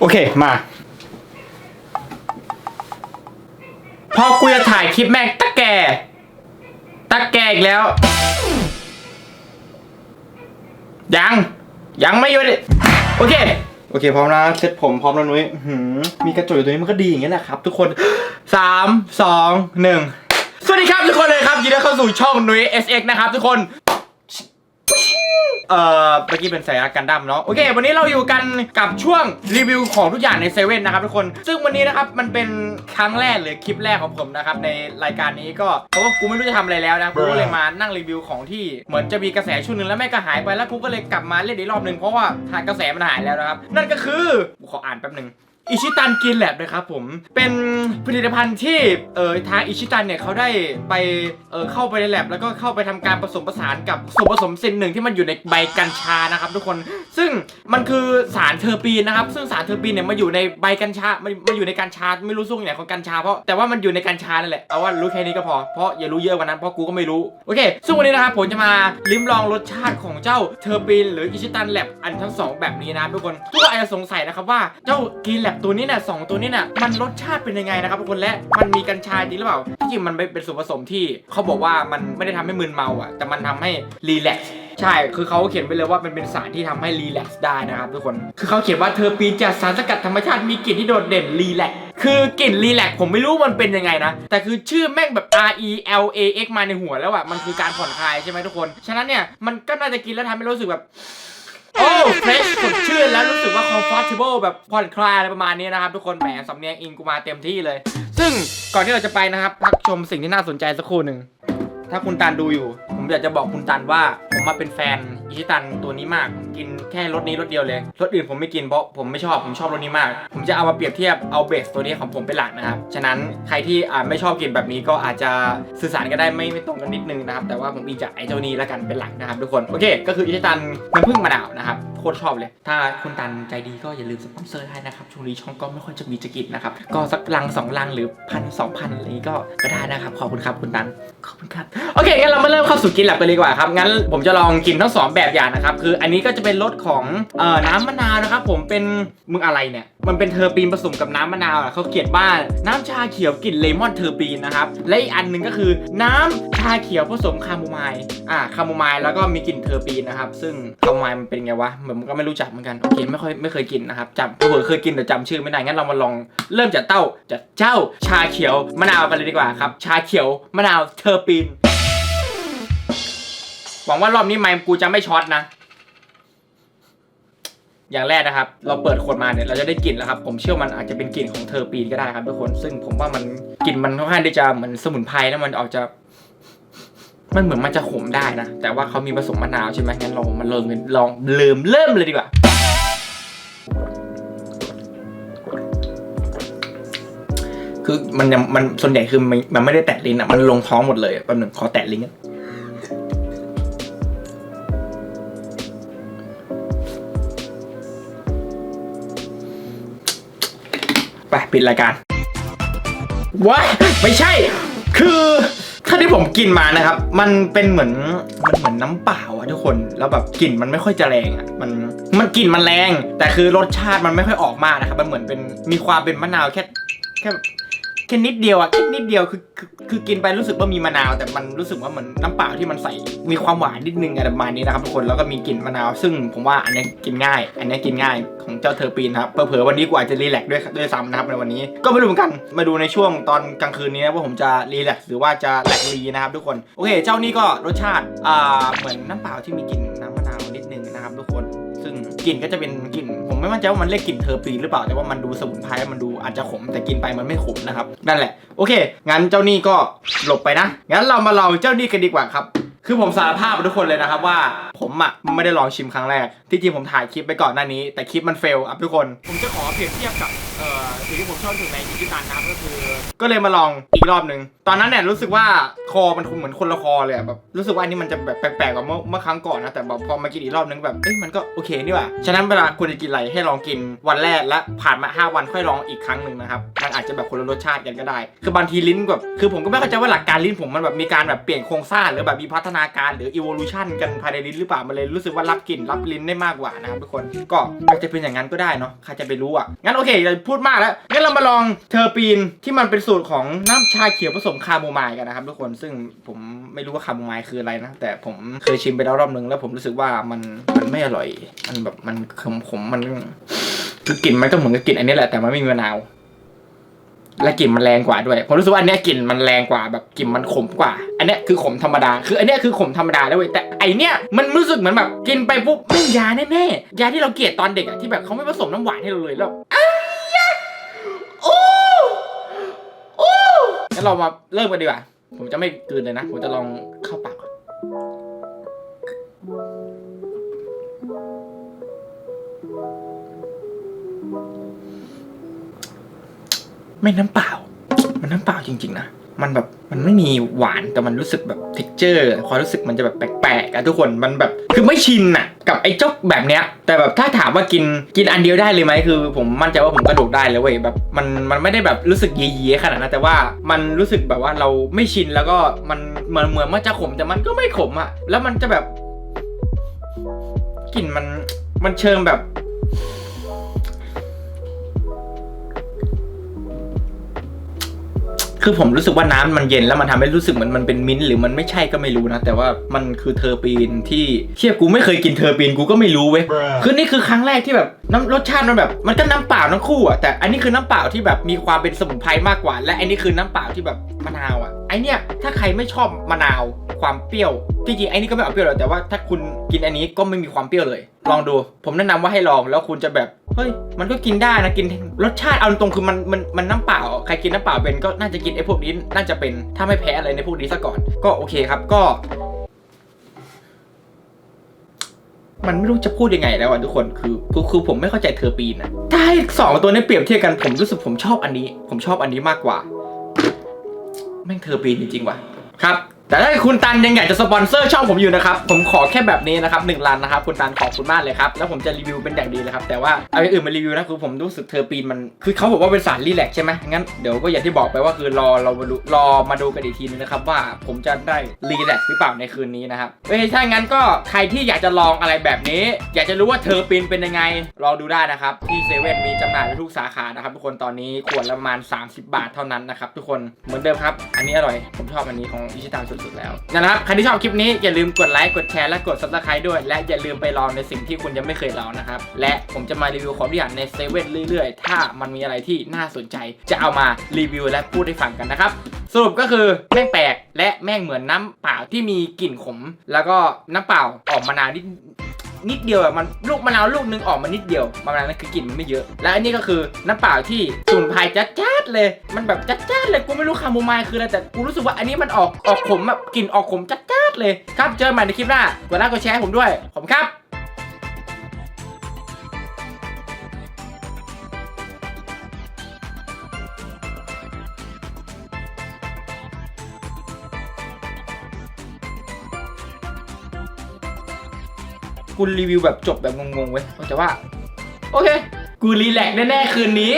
โอเคมา พอกูจะถ่ายคลิปแม่งตะแกตะแกอีกแล้ว ยัง ยังไม่หยุดโอเค โอเคพร้อมนะเซ็ตผมพร้อมแล้วนุ้ยหือมีกระจกอยู่ตรงนี้มันก็ดีอย่างเงี้ยแหละครับ ทุกคนสามสองหนึ่งสวัสดีครับทุกคนเลยครับยินดีเข้าสู่ช่องนุ้ย SX นะครับทุกคน เอ่อเมื่อกี้เป็นสายกันดั้มเนาะโอเค วันนี้เราอยู่กันกับช่วงรีวิวของทุกอย่างในเซเว่นนะครับทุกคน ซึ่งวันนี้นะครับมันเป็นครั้งแรกหรือคลิปแรกของผมนะครับในรายการนี้ก็เพราะว่ากูไม่รู้จะทำอะไรแล้วนะกูก็เลยมานั่งรีวิวของที่เหมือนจะมีกระแสช่วงหนึงแล้วแม่ก็หายไปแล้วกูก็เลยกลับมาเล่นอีกรอบหนึ่งเพราะว่าทางกระแสมันหายแล้วนะครับนั่นก็คือกูขออ่านแป๊บหนึ่ง อิชิตันกินแลบนะครับผม เป็นผลิตภัณฑ์ที่เออทางอิชิตันเนี่ยเขาได้ไปเออเข้าไปในแลบแล้วก็เข้าไปทำการผสมผสานกับส่วนผสมสิ่งหนึ่งที่มันอยู่ในใบกัญชานะครับทุกคน ซึ่งมันคือสารเทอร์ปีนนะครับ ซึ่งสารเทอร์ปีนเนี่ยมาอยู่ในใบกัญชามันมาอยู่ในกัญชาไม่รู้ส่วนไหนของกัญชาเพราะแต่ว่ามันอยู่ในกัญชานั่นแหละเอาว่ารู้แค่นี้ก็พอเพราะอย่ารู้เยอะกว่านั้นเพราะกูก็ไม่รู้โอเคซึ่งวันนี้นะครับผมจะมาลิ้มลองรสชาติของเจ้าเทอร์ปีนหรืออิชิตันแลบอันทั้งสองแบบนี้นะทุกคนทุกคนอาจจะสงสัยนะครับว่าเจ้ากินแลบตัวนี้เนี่ยสองตัวนี้เนี่ยมันรสชาติเป็นยังไงนะครับทุกคนและมันมีกัญชาจริงหรือเปล่าที่จริงมันเป็นส่วนผสมที่เขาบอกว่ามันไม่ได้ทำให้มึนเมาอะแต่มันทำให้รีแลกซ์ใช่ คือเขาเขียนไปเลยว่ามันเป็นสารที่ทำให้รีแลกซ์ได้นะครับทุกคน คือเขาเขียนว่าเทอปีนจากสารสกัดธรรมชาติมีกลิ่นที่โดดเด่นรีแลกซ์คือกลิ่นรีแลกซ์ผมไม่รู้มันเป็นยังไงนะ แต่คือชื่อแม่งแบบ R E L A X มาในหัวแล้วอะมันคือการผ่อนคลายใช่ไหมทุกคน ฉะนั้นเนี่ย มันก็น่าจะกินแล้วทำให้รู้สึกแบบ โอ้เฟรชสดชื่นแล้วรู้สึกว่า comfortable แบบผ่อนคลายอะไรประมาณนี้นะครับ ทุกคนแหมสำเนียงอิงกูมาเต็มที่เลย ซึ่งก่อนที่เราจะไปนะครับพักชมสิ่งที่น่าสนใจสักครู่หนึ่งถ้าคุณตานดูอยู่ อยากจะบอกคุณตันว่า ผมมาเป็นแฟนอิชิตันตัวนี้มากกินแค่รสนี้รสเดียวเลยรสอื่นผมไม่กินเพราะผมไม่ชอบผมชอบรสนี้มาก ผมจะเอามาเปรียบเทียบเอาเบสตัวนี้ของผมเป็นหลักนะครับฉะนั้นใครที่อ่าไม่ชอบกินแบบนี้ก็อาจจะสื่อสารกันได้ไม่ไม่ตรงกันนิดนึงนะครับแต่ว่าผมอิจากไอ้เจ้านี้แล้วกันเป็นหลักนะครับทุกคนโอเค ก็คืออิชิตันน้ำผึ้งมะนาวนะครับโคตรชอบเลย ถ้าคุณตันใจดีก็อย่าลืมสปอนเซอร์ได้นะครับช่วงนี้ช่องก็ไม่ค่อยจะมีจะกินนะครับก็สักลังสองลังหรือพันสองพันอะไรนี้ก็ได้นะครับขอบคุณครับคุณตันขอบคุณครับโอเคงั้นเรามาเริ่มเข้าสู่กินแลบกันเลยดีกว่าครับ งั้นผมจะลองกินทั้งสองแบบอย่างนะครับ คืออันนี้ก็จะเป็นรสของเอ่อน้ำมะนาวนะครับ ผมเป็นมึงอะไรเนี่ย มันเป็นเทอร์ปีนผสมกับน้ำมะนาวอะเขาเขียนว่าน้ำชาเขียวกลิ่นเลมอนเทอร์ปีนนะครับ และอีกอันหนึ่งก็คือน้ำชาเขียวผสมคาโมไมล์อ่าคาโมไมล์แล้วก็มีกลิ่นเทอร์ปีนนะครับ ซึ่งคาโมไมล์มันเป็นไงวะเหมือนก็ไม่รู้จักเหมือนกันโอเคไม่ค่อยไม่เคยกินนะครับจำเผื่อเคยกินแต่จำชื่อไม่ได้งั้นเรามาลองเริ่มจากเต้าจากเจ้าชาเขียวมะนาวกันเลยดีกว่าครับชาเขียวมะนาวเทอร์ปีน หวังว่ารอบนี้ไมค์กูจะไม่ช็อตนะ อย่างแรกนะครับ เราเปิดขวดมาเนี่ยเราจะได้กลิ่นแล้วครับ ผมเชื่อมันอาจจะเป็นกลิ่นของเทอปีนก็ได้ครับทุกคน ซึ่งผมว่ามันกลิ่นมันค่อนข้างที่จะเหมือนสมุนไพรแล้วมันออกจะ มันเหมือนมันจะขมได้นะ แต่ว่าเขามีผสมมะนาวใช่ไหมงั้นเรามาเริ่มกันลองเริ่มเริ่มเลยดีกว่าคือมันยังมันส่วนใหญ่คือมันมันไม่ได้แตะลิ้นอะ มันลงท้องหมดเลยอะแป๊บหนึงขอแตะลิ้น ปิดรายการว้ายไม่ใช่ คือถ้าที่ผมกินมานะครับ มันเป็นเหมือนมันเหมือนน้ำเปล่าอะทุกคน แล้วแบบกลิ่นมันไม่ค่อยจะแรงอะมันมันกลิ่นมันแรง แต่คือรสชาติมันไม่ค่อยออกมากนะครับ มันเหมือนเป็นมีความเป็นมะนาวแค่แค่ แค่นิดเดียวอะแค่นิดเดียวคือคือคือกินไปรู้สึกว่ามีมะนาว แต่มันรู้สึกว่าเหมือนน้ำเปล่าที่มันใส่มีความหวานนิดนึงอะไรประมาณนี้นะครับทุกคนแล้วก็มีกลิ่นมะนาว ซึ่งผมว่าอันนี้กินง่าย อันนี้กินง่ายของเจ้าเทอร์ปีนครับเผลอๆวันนี้กูอาจจะรีแลกซ์ด้วยด้วยซ้ำนะครับในวันนี้ก็ไม่รู้เหมือนกันมาดูในช่วงตอนกลางคืนนี้นะว่าผมจะรีแลกซ์หรือว่าจะแลกรีนะครับทุกคนโอเคเจ้านี้ก็รสชาติอ่าเหมือนน้ำเปล่าที่มีกลิ่นน้ำมะนาวนิดนึงนะครับทุกคน ซึ่งกลิ่นก็จะเป็นกลิ่น ไม่มั่นใจว่ามันเรียกกลิ่นเทอร์ปีนหรือเปล่าแต่ว่ามันดูสมุนไพรมันดูอาจจะขมแต่กินไปมันไม่ขมนะครับนั่นแหละโอเค งั้นเจ้านี่ก็หลบไปนะงั้นเรามาลองเจ้านี่กันดีกว่าครับคือผมสารภาพกับทุกคนเลยนะครับว่าผมอะไม่ได้ลองชิมครั้งแรก ที่จริงผมถ่ายคลิปไปก่อนหน้านี้ แต่คลิปมันเฟลอะทุกคน ผมจะขอเปรียบเทียบกับเอ่อสิ่งที่ผมชอบที่สุดในอิจิตันนะครับก็คือ ก็เลยมาลองอีกรอบหนึ่งตอนนั้นเนี่ยรู้สึกว่าคอมันคงเหมือนคนละคอเลยอะแบบรู้สึกว่าอันนี้มันจะแบบแปลกๆกว่าเมื่อเมื่อครั้งก่อนนะแต่แบบพอมากินอีกรอบนึงแบบเอ้ยมันก็โอเคนี่หว่าฉะนั้นเวลาคุณจะกินอะไรให้ลองกินวันแรกและผ่านมา 5 วันค่อยลองอีกครั้งหนึ่งนะครับมันอาจจะแบบคนละรสชาติกันก็ได้ คือบางทีลิ้นแบบคือผมก็ไม่เข้าใจว่าหลักการลิ้นผมมันแบบมีการแบบเปลี่ยนโครงสร้างหรือแบบมีพัฒนาการหรือ evolution กันภายในลิ้นหรือเปล่ามันเลยรู้สึกว่ารับกลิ่นรับลิ้นได้มากกว่านะครับทุกคนก็อาจจะเป็นอย่างนั้นก็ได้เนาะใครจะไปรู้อะงั้นโอเคอย่าพูดมากแล้วงั้นเรามาลองเทอร์ปีนที่มันเป็นสูตรของน้ำชาเขียวผสมคาโมไมล์กันนะครับทุกคนซึ่งผมไม่รู้ว่าคาโมไมล์คืออะไรนะ แต่ผมเคยชิมไปแล้วรอบนึงแล้วผมรู้สึกว่ามันมันไม่อร่อย มันแบบมันขมขมมันคือกลิ่นมันก็เหมือนกับกลิ่นอันนี้แหละแต่มันไม่มีมะนาว และกลิ่นมันแรงกว่าด้วยผมรู้สึกว่าอันเนี้ยกลิ่นมันแรงกว่าแบบกลิ่นมันขมกว่า อันเนี้ยคือขมธรรมดา คืออันเนี้ยคือขมธรรมดาแล้วเว้ยแต่ไอเนี้ยมันรู้สึกเหมือนแบบกินไปปุ๊บไม่งยาแน่ๆยาที่เราเกลียดตอนเด็กอะที่แบบเขาไม่ผสมน้ำหวานให้เราเลยแล้วอ้ายโอ้โอ้งั้นเรามาเริ่มกันดีกว่า ผมจะไม่กลืนเลยนะ ผมจะลองเข้าปากก่อนไม่น้ำเปล่า มันน้ำเปล่าจริง ๆ นะ มันแบบมันไม่มีหวานแต่มันรู้สึกแบบเท็กเจอร์ความรู้สึกมันจะแบบแปลกๆอะทุกคนมันแบบคือไม่ชินอะกับไอ้จ้าแบบเนี้ย แต่แบบถ้าถามว่ากินกินอันเดียวได้เลยไหมคือ ผมมั่นใจว่าผมกระโดดได้เลยเว้ยแบบมันมันไม่ได้แบบรู้สึกเยี้ยขนาดนั้นแต่ว่ามันรู้สึกแบบว่าเราไม่ชินแล้วก็มันเหมือนเหมือนมันจะขมแต่มันก็ไม่ขมอะแล้วมันจะแบบกลิ่นมันมันเชิงแบบ คือผมรู้สึกว่าน้ำมันเย็นแล้วมันทำให้รู้สึกเหมือนมันเป็นมิ้นท์หรือมันไม่ใช่ก็ไม่รู้นะ แต่ว่ามันคือเทอร์ปีนที่เทียบกูไม่เคยกินเทอร์ปีนกูก็ไม่รู้เว้ยคือนี่คือครั้งแรกที่แบบน้ำรสชาติมันแบบ มันก็น้ำเปล่าทั้งคู่อะแต่อันนี้คือน้ำเปล่าที่แบบมีความเป็นสมุนไพรมากกว่า และอันนี้คือน้ำเปล่าที่แบบมะนาวอะไอเนี้ยถ้าใครไม่ชอบมะนาวความเปรี้ยวที่จริงไอ้นี่ก็ไม่เอาเปรี้ยวหรอกแต่ว่าถ้าคุณกินอันนี้ก็ไม่มีความเปรี้ยวเลย ลองดู ผมแนะนำว่าให้ลองแล้วคุณจะแบบ เฮ้ยมันก็กินได้นะกินรสชาติเอาตรงคือมันมันมันน้ำเปล่าใครกินน้ำเปล่าเป็นก็น่าจะกินไอ้พวกนี้น่าจะเป็นถ้าไม่แพ้อะไรในพวกนี้ซะก่อน ก็โอเคครับก็ มันไม่รู้จะพูดยังไงแล้วอะทุกคนคือคือคือผมไม่เข้าใจเทอร์ปีนนะถ้าให้สองตัวนี้เปรียบเทียบกันผมรู้สึกผมชอบอันนี้ ผมชอบอันนี้มากกว่า แม่งเทอร์ปีนจริงๆว่ะ แต่ถ้าคุณตันยังอยากจะสปอนเซอร์ช่องผมอยู่นะครับ ผมขอแค่แบบนี้นะครับหนึ่งล้านนะครับ คุณตันขอบคุณมากเลยครับ แล้วผมจะรีวิวเป็นอย่างดีเลยครับ แต่ว่าเอาอย่างอื่นมารีวิวนะคือผมรู้สึกเทอปีนมัน คือเขาบอกว่าเป็นสารรีแลกใช่ไหมงั้นเดี๋ยวก็อย่างที่บอกไปว่าคือรอเรามาดูรอมาดูกันอีกทีนึงนะครับว่าผมจะได้รีแลกหรือเปล่าในคืนนี้นะครับเอ้ยถ้างั้นก็ใครที่อยากจะลองอะไรแบบนี้ อยากจะรู้ว่าเทอปีนเป็นยังไงลองดูได้นะครับที่เซเว่นมีจำหน่ายทุกสาขานะครับทุกคนตอนนี้ขวดละประมาณ 30 บาทเท่านั้นนะครับทุกคนเหมือนเดิมครับอันนี้อร่อยผมชอบอันนี้ของอิชิตันสุดๆแล้วนะครับใครที่ชอบคลิปนี้อย่าลืมกดไลค์กดแชร์และกด subscribe ด้วย และอย่าลืมไปลองในสิ่งที่คุณยังไม่เคยลองนะครับและผมจะมารีวิวของที่อย่างในเซเว่นเรื่อยๆ ถ้ามันมีอะไรที่น่าสนใจ จะเอามารีวิวและพูดให้ฟังกันนะครับสรุปก็คือแม่งแปลกและแม่งเหมือนน้ำเปล่าที่มีกลิ่นขม แล้วก็น้ำเปล่าออกมานานนิด นิดเดียวอะมันลูกมะนาวลูกนึงออกมานิดเดียวมะนาวนั่นคือกลิ่นมันไม่เยอะ และอันนี้ก็คือน้ำเปล่าที่สมุนไพรจัดจ้ดๆเลย มันแบบจัดจ้ดๆเลยกูไม่รู้คาโมไมล์คืออะไรแต่กูรู้สึกว่าอันนี้มันออกออกขมแบบกลิ่นออกขมจัดจ้ดๆเลยครับเจอใหม่ในคลิปหน้ากดไลค์กดแชร์ให้ผมด้วยผมครับุณรีวิวแบบจบแบบงงๆเว้ยแต่ว่า โอเค กูรีแลกซ์แน่ๆคืนนี้